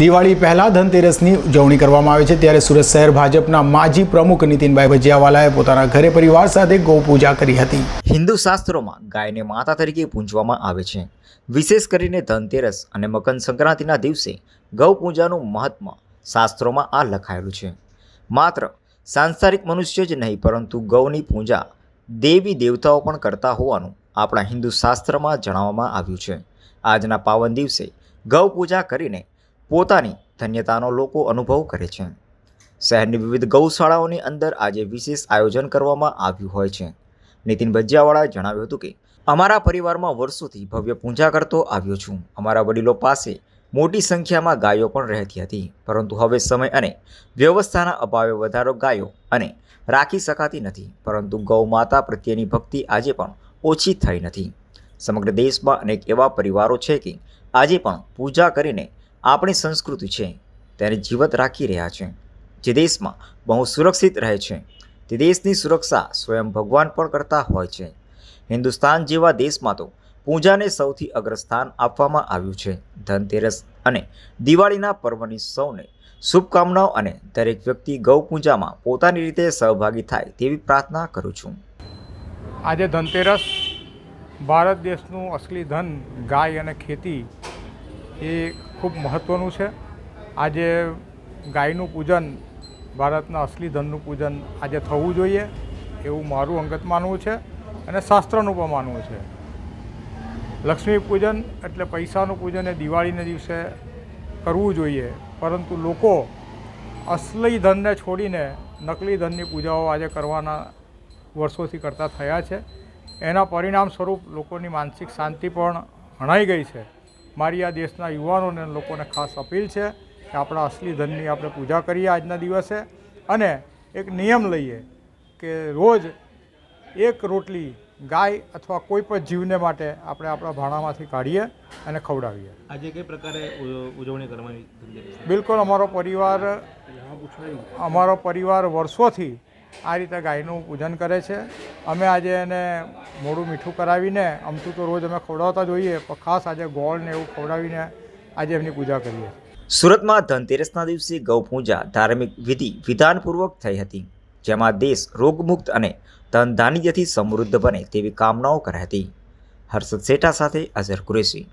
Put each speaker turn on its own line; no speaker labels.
દિવાળી પહેલા ધનતેરસની ઉજવણી કરવામાં આવે છે, ત્યારે સુરત શહેર ભાજપના માજી પ્રમુખ નીતિનભાઈ ભજીયાવાલાએ પોતાના ઘરે પરિવાર સાથે ગૌ પૂજા કરી હતી.
હિન્દુ શાસ્ત્રોમાં ગાયને માતા તરીકે પૂજવામાં આવે છે. વિશેષ કરીને ધનતેરસ અને મકર સંક્રાંતિના દિવસે ગૌ પૂજાનું મહત્વ શાસ્ત્રોમાં આ લખાયેલું છે. માત્ર સાંસારિક મનુષ્ય જ નહીં, પરંતુ ગૌની પૂજા દેવી દેવતાઓ પણ કરતા હોવાનું આપણા હિન્દુ શાસ્ત્રમાં જણાવવામાં આવ્યું છે. આજના પાવન દિવસે ગૌ પૂજા કરીને પોતાની ધન્યતાનો લોકો અનુભવ કરે છે. શહેરની વિવિધ ગૌશાળાઓની અંદર આજે વિશેષ આયોજન કરવામાં આવ્યું હોય છે. નીતિન ભજીયાવાળાએ જણાવ્યું હતું કે, અમારા પરિવારમાં વર્ષોથી ભવ્ય પૂજા કરતો આવ્યો છું. અમારા વડીલો પાસે મોટી સંખ્યામાં ગાયો પણ રહેતી હતી. પરંતુ હવે સમય અને વ્યવસ્થાના અભાવે વધારો ગાયો અને રાખી શકાતી નથી. પરંતુ ગૌ માતા પ્રત્યેની ભક્તિ આજે પણ ઓછી થઈ નથી. સમગ્ર દેશમાં અનેક એવા પરિવારો છે કે, આજે પણ પૂજા કરીને આપણી સંસ્કૃતિ છે તેને જીવત રાખી રહ્યા છે. જે દેશમાં બહુ સુરક્ષિત રહે છે. તે દેશની સુરક્ષા સ્વયં ભગવાન પણ કરતા હોય છે. હિન્દુસ્તાન જેવા દેશમાં તો પૂજાને સૌથી અગ્રસ્થાન આપવામાં આવ્યું છે. ધનતેરસ અને દિવાળીના પર્વની સૌને શુભકામનાઓ અને દરેક વ્યક્તિ ગૌ પૂજામાં પોતાની રીતે સહભાગી થાય તેવી પ્રાર્થના કરું છું.
આજે ધનતેરસ ભારત દેશનું અસલી ધન ગાય અને ખેતી એ ખૂબ મહત્ત્વનું છે. આજે ગાયનું પૂજન, ભારતના અસલી ધનનું પૂજન આજે થવું જોઈએ એવું મારું અંગત માનવું છે અને શાસ્ત્રનું પણ માનવું છે. લક્ષ્મી પૂજન એટલે પૈસાનું પૂજન એ દિવાળીના દિવસે કરવું જોઈએ, પરંતુ લોકો અસલી ધનને છોડીને નકલી ધનની પૂજાઓ આજે કરવાના વર્ષોથી કરતા થયા છે. એના પરિણામ સ્વરૂપ લોકોની માનસિક શાંતિ પણ હણાઈ ગઈ છે. મારી આ દેશના યુવાનોને લોકોને ખાસ અપીલ છે કે આપણા અસલી ધનની આપણે પૂજા કરીએ આજના દિવસે અને એક નિયમ લઈએ કે રોજ એક રોટલી ગાય અથવા કોઈ પણ જીવને માટે આપણે આપણા ભાણામાંથી કાઢીએ અને ખવડાવીએ.
આજે કઈ પ્રકારે ઉજવણી કરવાની
બિલકુલ અમારો પરિવાર અમારો પરિવાર વર્ષોથી આ રીતે ગાયનું પૂજન કરે છે. અમે આજે એને મોડું મીઠું કરાવીને, અમથું તો રોજ અમે ખવડાવતા જોઈએ, પણ ખાસ આજે ગોળ ને એવું ખવડાવીને આજે એમની પૂજા કરીએ
સુરતમાં ધનતેરસના દિવસે ગૌ પૂજા ધાર્મિક વિધિ વિધાનપૂર્વક થઈ હતી, જેમાં દેશ રોગમુક્ત અને ધન ધાન્યથી સમૃદ્ધ બને તેવી કામનાઓ કરાઈ હતી. હર્ષદ શેઠા સાથે અઝર કુરેશી.